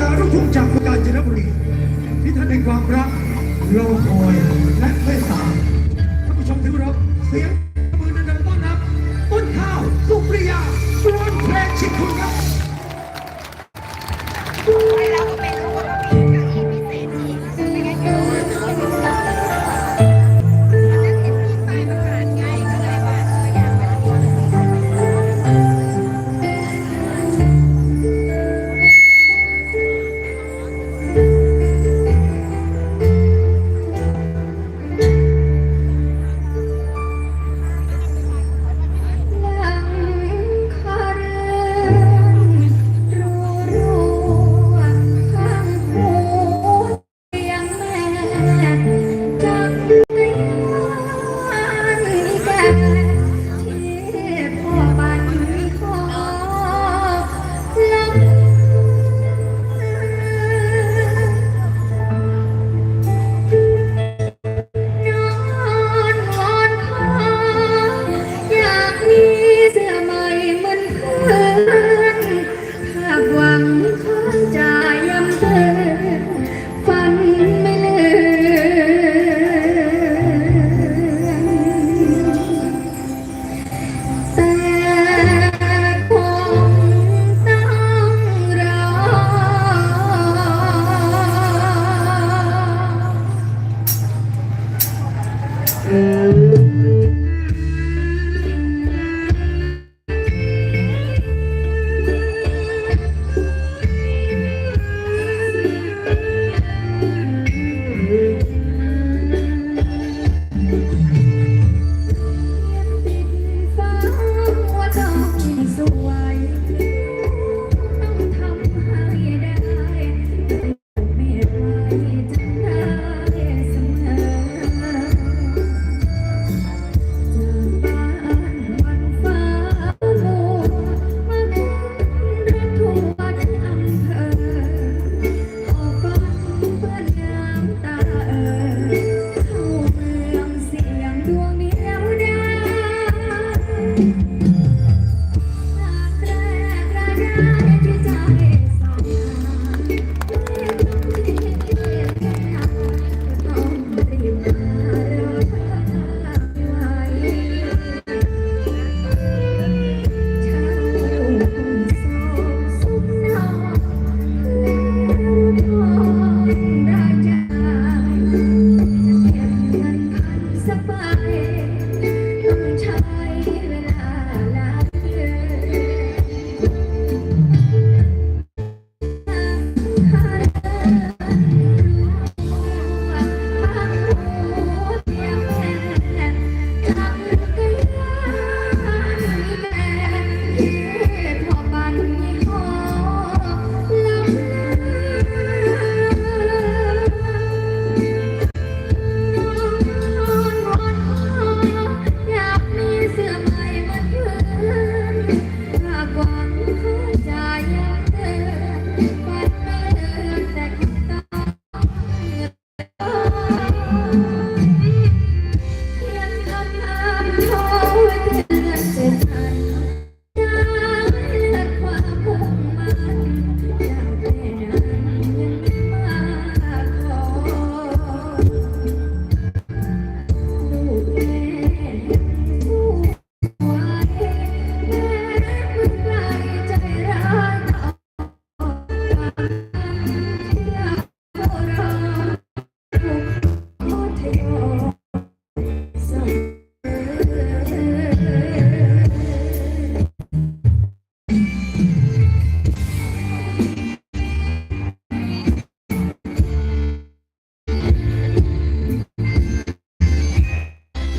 ดาลูกทุ่งจากกาญจนบุรี ที่ท่านในความรักรอคอยและเมตตาท่านผู้ชมที่รักเสียงมือนันต้อนรับต้นข้าวสุปริยาสวนเพลงชิดคุณครับ